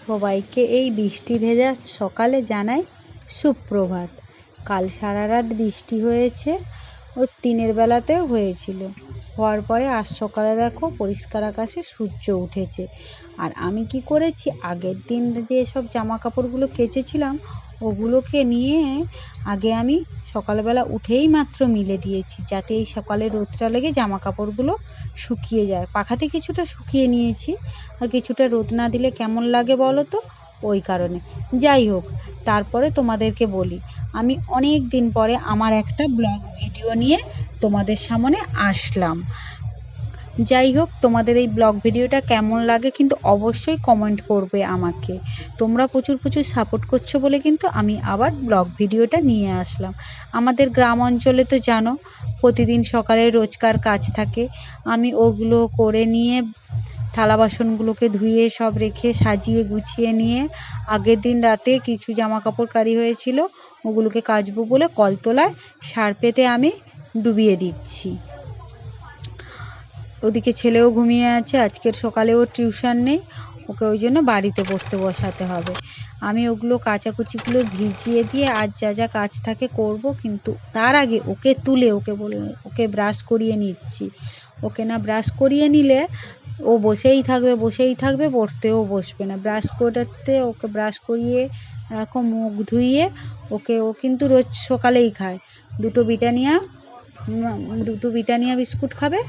সবাইকে এই বৃষ্টি ভেজা সকালে জানাই সুপ্রভাত। কাল সারা রাত বৃষ্টি হয়েছে ও দিনের বেলাতেও হয়েছিল। হওয়ার পরে আজ সকালে দেখো পরিষ্কার আকাশে সূর্য উঠেছে। আর আমি কি করেছি? আগের দিন যেসব জামা কাপড়গুলো কেচেছিলাম ওগুলোকে নিয়ে আগে আমি সকালবেলা উঠেই মাত্র মিলে দিয়েছি, যাতে এই সকালে রোদটা লেগে জামা কাপড়গুলো শুকিয়ে যায়। পাখাতে কিছুটা শুকিয়ে নিয়েছি, আর কিছুটা রোদ না দিলে কেমন লাগে বলো তো? ওই কারণে। যাই হোক, তারপরে তোমাদেরকে বলি, আমি অনেক দিন পরে আমার একটা ব্লগ ভিডিও নিয়ে তোমাদের সামনে আসলাম। যাই হোক তোমাদের এই ব্লগ ভিডিওটা কেমন লাগে কিন্তু অবশ্যই কমেন্ট করবে আমাকে। তোমরা প্রচুর প্রচুর সাপোর্ট করছ বলে কিন্তু আমি আবার ব্লগ ভিডিওটা নিয়ে আসলাম। আমাদের গ্রাম অঞ্চলে তো জানো, প্রতিদিন সকালে রোজকার কাজ থাকে। আমি ওগুলো করে নিয়ে থালা বাসনগুলোকে ধুয়ে সব রেখে সাজিয়ে গুছিয়ে নিয়ে আগের দিন রাতে কিছু জামা কাপড় কারি হয়েছিল, ওগুলোকে কাচবো বলে কলতলায় সার পেতে আমি ডুবিয়ে দিচ্ছি। ওদিকে ছেলেও ঘুমিয়ে আছে, আজকের সকালে ওর টিউশন নেই, ওকে ওই জন্য বাড়িতে পড়তে বসাতে হবে। আমি ওগুলো কাচাকুচিগুলো ভিজিয়ে দিয়ে আজ যা যা কাজ থাকে করব, কিন্তু তার আগে ওকে তুলে, ওকে বলে, ওকে ব্রাশ করিয়ে নিচ্ছি। ওকে না ব্রাশ করিয়ে নিলে ও বসেই থাকবে বসেই থাকবে পড়তেও বসবে না। ব্রাশ করাতে ওকে ব্রাশ করিয়ে রাখো, মুখ ধুইয়ে, ওকে ও কিন্তু রোজ সকালেই খায়। দুটো বিটানিয়া দুটো বিটানিয়া বিস্কুট খাবে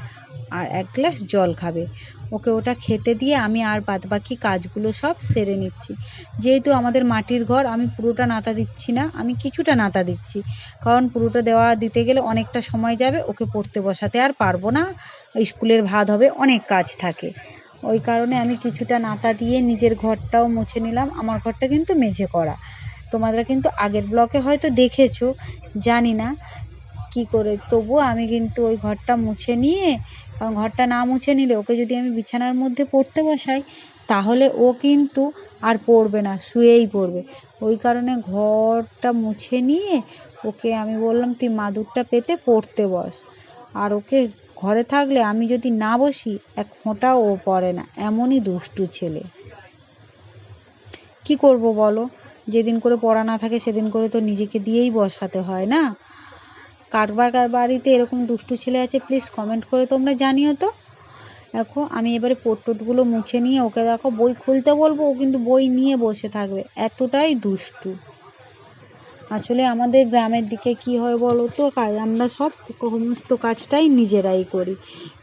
আর এক গ্লাস জল খাবে। ওকে ওটা খেতে দিয়ে আমি আর বাদবাকি কাজগুলো সব সেরে নিচ্ছি। যেহেতু আমাদের মাটির ঘর, আমি পুরোটা নাতা দিচ্ছি না, আমি কিছুটা নাতা দিচ্ছি। কারণ পুরোটা দেওয়া দিতে গেলে অনেকটা সময় যাবে, ওকে পড়তে বসাতে আর পারব না। স্কুলের ভাত হবে, অনেক কাজ থাকে। ওই কারণে আমি কিছুটা নাতা দিয়ে নিজের ঘরটাও মুছে নিলাম। আমার ঘরটা কিন্তু মেঝে করা। তোমরা কিন্তু আগের ব্লকে হয়তো দেখেছ, জানি না। কি করে? তবুও আমি কিন্তু ওই ঘরটা মুছে নিয়ে, কারণ ঘরটা না মুছে নিলে ওকে যদি আমি বিছানার মধ্যে পড়তে বসাই, তাহলে ও কিন্তু আর পড়বে না, শুয়েই পড়বে। ওই কারণে ঘরটা মুছে নিয়ে ওকে আমি বললাম, তুই মাদুরটা পেতে পড়তে বস। আর ওকে ঘরে থাকলে আমি যদি না বসি, এক ফোঁটাও ও পড়ে না, এমনই দুষ্টু ছেলে। কি করব বলো? যেদিন করে পড়া না থাকে, সেদিন করে তো নিজেকে দিয়েই বসাতে হয় না? কারবার কার বাড়িতে এরকম দুষ্টু ছেলে আছে প্লিজ কমেন্ট করে তোমরা জানিও তো। দেখো, আমি এবারে পোটটোটগুলো মুছে নিয়ে ওকে দেখো, বই খুলতে বলব, ও কিন্তু বই নিয়ে বসে থাকবে। এতটাই দুষ্টু। আসলে আমাদের গ্রামের দিকে কি হয় বলো তো কাজ আমরা সব সমস্ত কাজটাই নিজেরাই করি।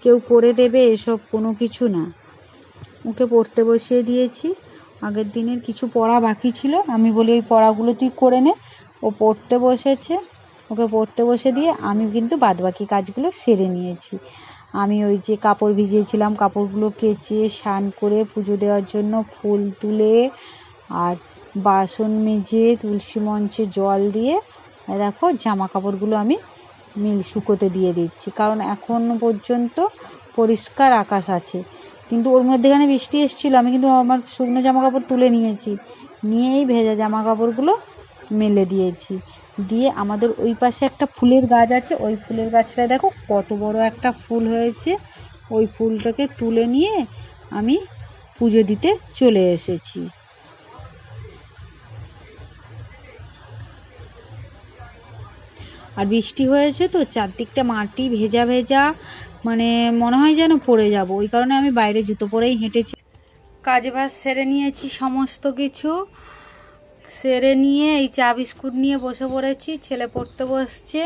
কেউ করে দেবে, এসব কোনো কিছু না। ওকে পড়তে বসিয়ে দিয়েছি। আগের দিনের কিছু পড়া বাকি ছিল, আমি বলি ওই পড়াগুলো তুই করে নে। ও পড়তে বসেছে। ওকে পড়তে বসে দিয়ে আমি কিন্তু বাদবাকি কাজগুলো সেরে নিয়েছি। আমি ওই যে কাপড় ভিজিয়েছিলাম, কাপড়গুলো কেচে, স্নান করে, পুজো দেওয়ার জন্য ফুল তুলে আর বাসন মেজে, তুলসী মঞ্চে জল দিয়ে, দেখো জামা কাপড়গুলো আমি মিল শুকোতে দিয়ে দিচ্ছি। কারণ এখনও পর্যন্ত পরিষ্কার আকাশ আছে। কিন্তু ওর মধ্যেখানে বৃষ্টি এসেছিল, আমি কিন্তু আমার শুকনো জামা কাপড় তুলে নিয়েছি। নিয়েই ভেজা জামা কাপড়গুলো মেলে দিয়েছি। দিয়ে আমাদের ওই পাশে একটা ফুলের গাছ আছে, ওই ফুলের গাছটা দেখো কত বড় একটা ফুল হয়েছে। ওই ফুলটাকে তুলে নিয়ে আমি পুজো দিতে চলে এসেছি। আর বৃষ্টি হয়েছে তো, চারদিকটা মাটি ভেজা ভেজা মানে মনে হয় যেন পড়ে যাব। ওই কারণে আমি বাইরে জুতো পরেই হেঁটেছি। কাজ বাজ সেরে নিয়েছি সমস্ত কিছু। সেরে নিয়ে এই চা বিস্কুট নিয়ে বসে পড়েছি, ছেলে পড়তে বসছে।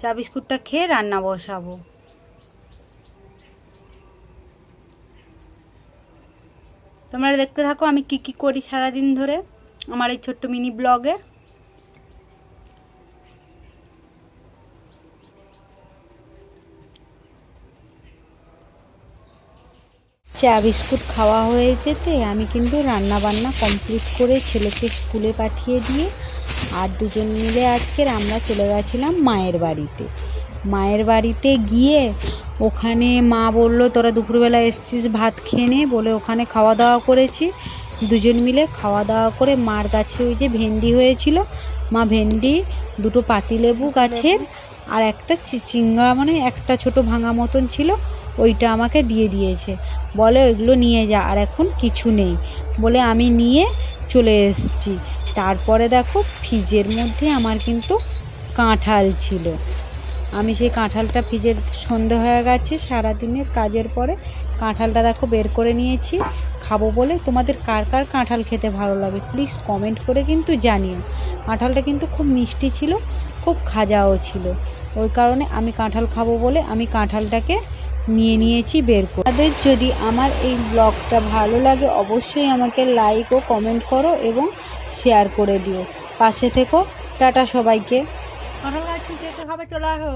চা বিস্কুটটা খেয়ে রান্না বসাবো। তোমরা দেখতে থাকো আমি কি কি করি সারাদিন ধরে আমার এই ছোট্ট মিনি ব্লগে। চা বিস্কুট খাওয়া হয়ে যেতে আমি কিন্তু রান্না বান্না কমপ্লিট করে ছেলেকে স্কুলে পাঠিয়ে দিয়ে আর দুজন মিলে আজকের আমরা চলে গেছিলাম মায়ের বাড়িতে। মায়ের বাড়িতে গিয়ে ওখানে মা বলল, তোরা দুপুরবেলা এসছিস ভাত খেয়ে নে, বলে ওখানে খাওয়া দাওয়া করেছি। দুজন মিলে খাওয়া দাওয়া করে মার গাছে ওই যে ভেন্ডি হয়েছিল। মা ভেন্ডি, দুটো পাতিলেবু গাছের আর একটা চিচিঙ্গা মানে একটা ছোট ভাঙা মতন ছিল। ওইটা আমাকে দিয়ে দিয়েছে। বলে ওইগুলো নিয়ে যা, আর এখন কিছু নেই। বলে আমি নিয়ে চলে এসেছি। তারপরে দেখো ফ্রিজের মধ্যে আমার কিন্তু কাঁঠাল ছিল। আমি সেই কাঁঠালটা ফ্রিজের সন্ধে হয়ে গেছে, সারাদিনের কাজের পরে কাঁঠালটা দেখো বের করে নিয়েছি। খাব বলে তোমাদের কার কার কাঁঠাল খেতে ভালো লাগে প্লিজ কমেন্ট করে কিন্তু জানিও। কাঁঠালটা কিন্তু খুব মিষ্টি ছিল, খুব খাজাও ছিল। ওই কারণে আমি কাঁঠাল খাব বলে আমি কাঁঠালটাকে নিয়ে নিয়েছি, বের করে। তাদের যদি আমার এই ব্লগটা ভালো লাগে, অবশ্যই আমাকে লাইক ও কমেন্ট করো এবং শেয়ার করে দিও। পাশে থেকো, টাটা সবাইকে। চলে আসো।